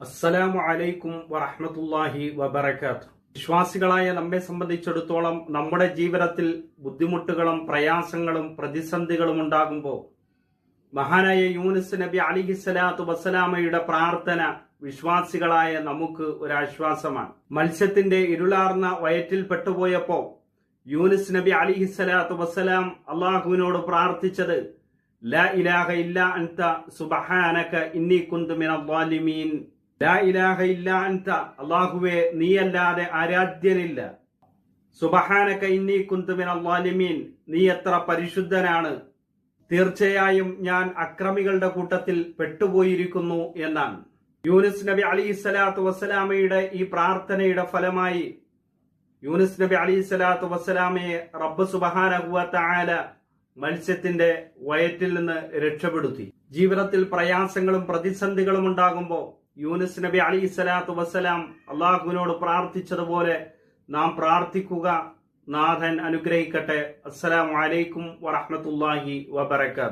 അസ്സലാമു അലൈക്കും വറഹ്മത്തുള്ളാഹി വബറകാത്ത് വിശ്വാസികളായ നമ്മെ സംബന്ധിച്ചിടത്തോളം നമ്മുടെ ജീവിതത്തിൽ ബുദ്ധിമുട്ടുകളും പ്രയാസങ്ങളും പ്രതിസന്ധികളും ഉണ്ടാകുമ്പോൾ മഹാനായ യൂനിസ് നബി അലിഹിസ്സലാത്തു വസ്സലാമയുടെ പ്രാർത്ഥന വിശ്വാസികളായ നമുക്ക് ഒരു ആശ്വാസമാണ് മത്സ്യത്തിന്റെ ഇരുളാർന്ന വയറ്റിൽ പെട്ടുപോയപ്പോൾ യൂനിസ് നബി അലിഹിസ്സലാത്തു വസ്സലാം അള്ളാഹുവിനോട് പ്രാർത്ഥിച്ചത് ലാ ഇലാഹ ഇല്ല അൻത സുബഹാനക ഇന്നി കുന്തു ളാലിമീൻ ലാ ഇലാഹ ഇല്ല അൻത. അള്ളാഹുവെ നീയല്ലാതെ ആരാധ്യനില്ല. സുബഹാനക ഇന്നി കുന്തു മിനൽ ളാലിമീൻ നീ എത്ര പരിശുദ്ധനാണ്. തീർച്ചയായും ഞാൻ അക്രമികളുടെ കൂട്ടത്തിൽ പെട്ടുപോയിരിക്കുന്നു എന്നാണ്. യൂനിസ് നബി അലി സ്വലാത്തു വസ്സലാമയുടെ ഈ പ്രാർത്ഥനയുടെ ഫലമായി യൂനിസ് നബി അലി സ്വലാത്തു വസ്സലാമയെ റബ്ബ് സുബഹാനഹുവല മത്സ്യത്തിന്റെ വയറ്റിൽ നിന്ന് രക്ഷപ്പെടുത്തി. ജീവിതത്തിൽ പ്രയാസങ്ങളും പ്രതിസന്ധികളും ഉണ്ടാകുമ്പോൾ യൂനിസ് നബി അലി സ്വലാത്തു വസ്സലാം അള്ളാഹുവിനോട് പ്രാർത്ഥിച്ചതുപോലെ നാം പ്രാർത്ഥിക്കുക. നാഥൻ അനുഗ്രഹിക്കട്ടെ. അസ്സലാമു വലൈക്കും വറഹ്മത്തുള്ളാഹി വബറകാത്ത്